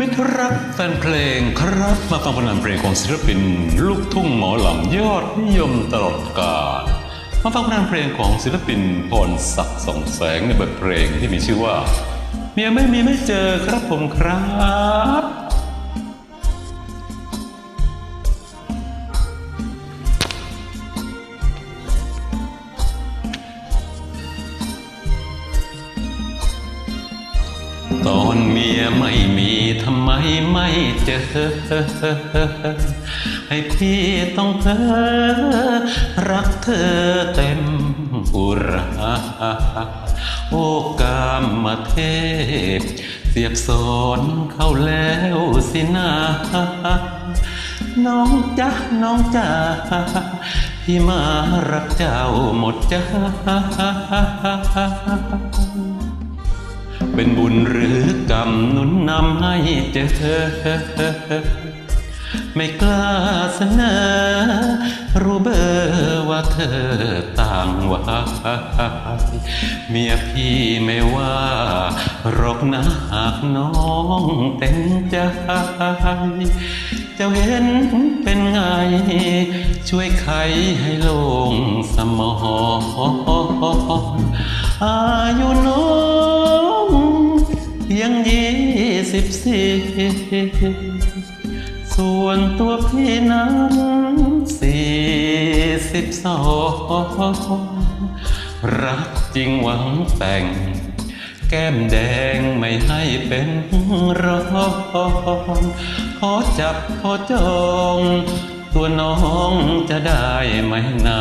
มิตรรักแฟนเพลงครับมาฟังผลงานเพลงของศิลปิน ลูกทุ่งหมอลำยอดนิยมตลอดกาลมาฟังผลงานเพลงของศิลปินพรศักดิ์ส่องแสงในบทเพลงที่มีชื่อว่า เมียไม่มีไม่เจอครับผมครับ ตอนเมียไม่มีทำไมไม่เจอ ให้พี่ต้องเพ้อรักเธอเต็มอุราโอกามมาเทพเสียบสอนเข้าแล้วสินาน้องจ๊ะน้องจ๋าพี่มารักเจ้าหมดจ้า เป็นบุญหรือกรรมหนุนนำให้เจอไม่กล้าเสนอ รู้เบอร์ว่าเธอต่างว่าเมียพี่ไม่ว่ารอกนะหากน้องเต็มใจจ้าเห็นเป็นไง ช่วยไขให้โลงสมองอายุน้อง พียงยี่สิบสี่ส่วนตัวพี่นั้นสี่สิบสองรักจริงหวังแต่ง แก้มแดงไม่ให้เป็นรองขอจับขอจองตัวน้องจะได้ไหมนา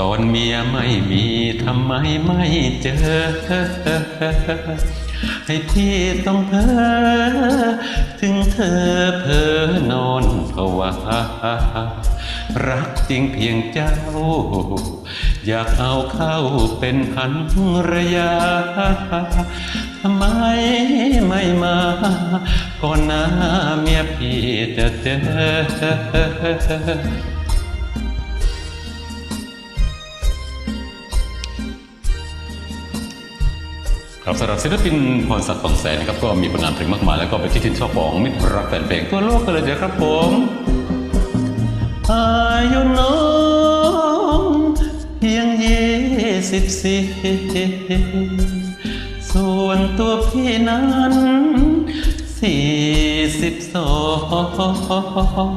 ตอนเมียไม่มีทำไมไม่เจอ ให้พี่ต้องเพ้อถึงเธอเพ้อนอนภาวะรักจริงเพียงเจ้า อยากเอาเข้าเป็นพันรยาทำไมไม่มาก่อนหน้าเมียพี่จะเจอ ครับสำหรับศิลปินพรศักดิ์สองแสนนะครับก็มีผลงานเพลงมากมายแล้วก็เป็นที่ชื่นชอบของมิตรรักแฟนเพลงทั่วโลกกันเลยเดียวครับผมอายุน้องเพียงยี่สิบสี่ส่วนตัวพี่นั้นสี่สิบสอง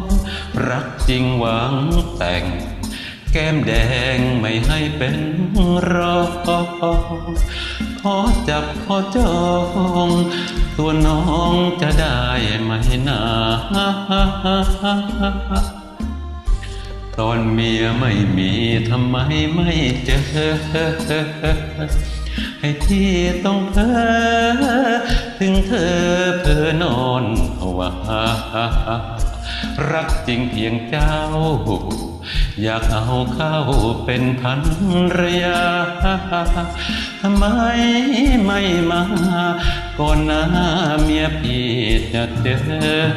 รักจริงหวังแต่ง แก้มแดงไม่ให้เป็นรองขอจับขอจองตัวน้องจะได้ไหมนาตอนเมียไม่มีทำไมไม่เจอ ให้ที่ต้องเพ้อถึงเธอเพ้อนอนภาวะ รักจริงเพียงเจ้า อยากเอาเข้าเป็นพันรยาทำไมไม่มาก่อนหน้าเมียพี่จะเจอ